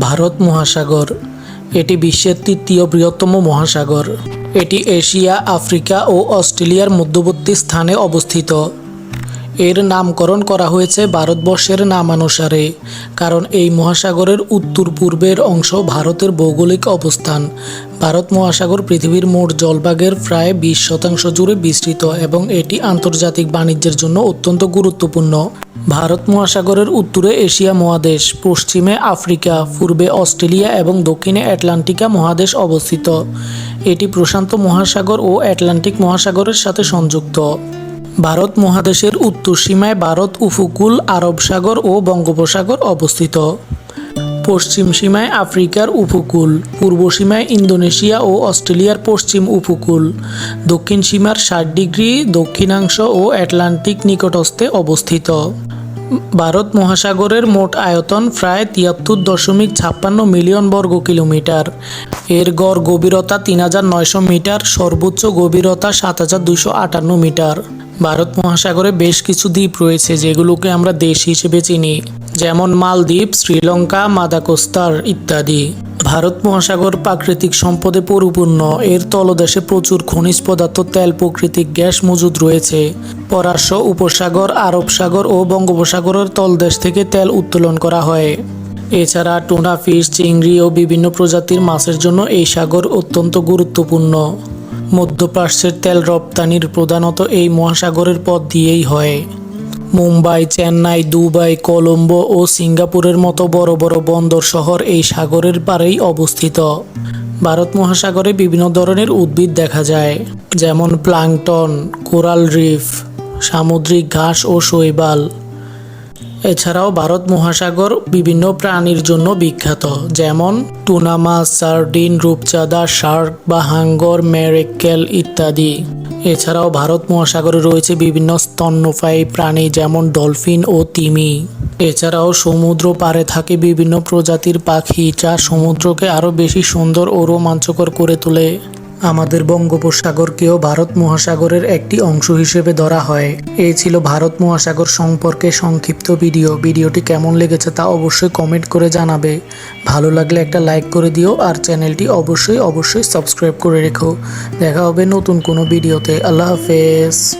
ভারত মহাসাগর। এটি বিশ্বের তৃতীয় বৃহত্তম মহাসাগর। এটি এশিয়া, আফ্রিকা ও অস্ট্রেলিয়ার মধ্যবর্তী স্থানে অবস্থিত। এর নামকরণ করা হয়েছে ভারতবর্ষের নামানুসারে, কারণ এই মহাসাগরের উত্তর পূর্বের অংশ ভারতের ভৌগোলিক অবস্থান। ভারত মহাসাগর পৃথিবীর মোট জলভাগের প্রায় বিশ শতাংশ জুড়ে বিস্তৃত এবং এটি আন্তর্জাতিক বাণিজ্যের জন্য অত্যন্ত গুরুত্বপূর্ণ। ভারত মহাসাগরের উত্তরে এশিয়া মহাদেশ, পশ্চিমে আফ্রিকা, পূর্বে অস্ট্রেলিয়া এবং দক্ষিণে অ্যাটলান্টিকা মহাদেশ অবস্থিত। এটি প্রশান্ত মহাসাগর ও অ্যাটলান্টিক মহাসাগরের সাথে সংযুক্ত। ভারত মহাদেশের উত্তর সীমায় ভারত উপকূল, আরব সাগর ও বঙ্গোপসাগর অবস্থিত। পশ্চিম সীমায় আফ্রিকার উপকূল, পূর্ব সীমায় ইন্দোনেশিয়া ও অস্ট্রেলিয়ার পশ্চিম উপকূল। দক্ষিণ সীমার ষাট ডিগ্রি দক্ষিণাংশ ও অ্যাটলান্টিক নিকটস্থে অবস্থিত। ভারত মহাসাগরের মোট আয়তন প্রায় তিয়াত্তর দশমিক ছাপ্পান্ন মিলিয়ন বর্গ কিলোমিটার। এর গড় গভীরতা তিন হাজার নয়শো মিটার, সর্বোচ্চ গভীরতা সাত হাজার দুশো আটান্ন মিটার। ভারত মহাসাগরে বেশ কিছু দ্বীপ রয়েছে যেগুলোকে আমরা দেশ হিসেবে চিনি, যেমন মালদ্বীপ, শ্রীলঙ্কা, মাদাকোস্তার ইত্যাদি। ভারত মহাসাগর প্রাকৃতিক সম্পদে পরিপূর্ণ। এর তলদেশে প্রচুর খনিজ পদার্থ, তেল প্রাকৃতিক গ্যাস মজুদ রয়েছে। পরাশ্য উপসাগর, আরব সাগর ও বঙ্গোপসাগরের তলদেশ থেকে তেল উত্তোলন করা হয়। এছাড়া টুনা ফিশ, চিংড়ি ও বিভিন্ন প্রজাতির মাছের জন্য এই সাগর অত্যন্ত গুরুত্বপূর্ণ। মধ্যপ্রাচ্যের তেল রপ্তানির প্রধানত এই মহাসাগরের পথ দিয়েই হয়। মুম্বাই, চেন্নাই, দুবাই, কলম্বো ও সিঙ্গাপুরের মতো বড় বড় বন্দর শহর এই সাগরের পাড়েই অবস্থিত। ভারত মহাসাগরে বিভিন্ন ধরনের উদ্ভিদ দেখা যায়, যেমন প্লাংটন, কোরাল রিফ, সামুদ্রিক ঘাস ও শৈবাল। এছাড়াও ভারত মহাসাগর বিভিন্ন প্রাণীর জন্য বিখ্যাত, যেমন টুনা মাছ সার্ডিন, রূপচাঁদা, শার্ক বা হাঙ্গর মেরেক্কেল ইত্যাদি। এছাড়াও ভারত মহাসাগরে রয়েছে বিভিন্ন স্তন্যপায়ী প্রাণী, যেমন ডলফিন ও তিমি। এছাড়াও সমুদ্র পারে থাকে বিভিন্ন প্রজাতির পাখি, যা সমুদ্রকে আরও বেশি সুন্দর ও রোমাঞ্চকর করে তোলে। আমাদের বঙ্গোপসাগরকেও ভারত মহাসাগরের একটি অংশ হিসেবে ধরা হয়। এই ছিল ভারত মহাসাগর সম্পর্কে সংক্ষিপ্ত ভিডিও। ভিডিওটি কেমন লেগেছে তা অবশ্যই কমেন্ট করে জানাবে। ভালো লাগলে একটা লাইক করে দিও আর চ্যানেলটি অবশ্যই অবশ্যই সাবস্ক্রাইব করে রেখো। দেখা হবে নতুন কোনো ভিডিওতে। আল্লাহ হাফেজ।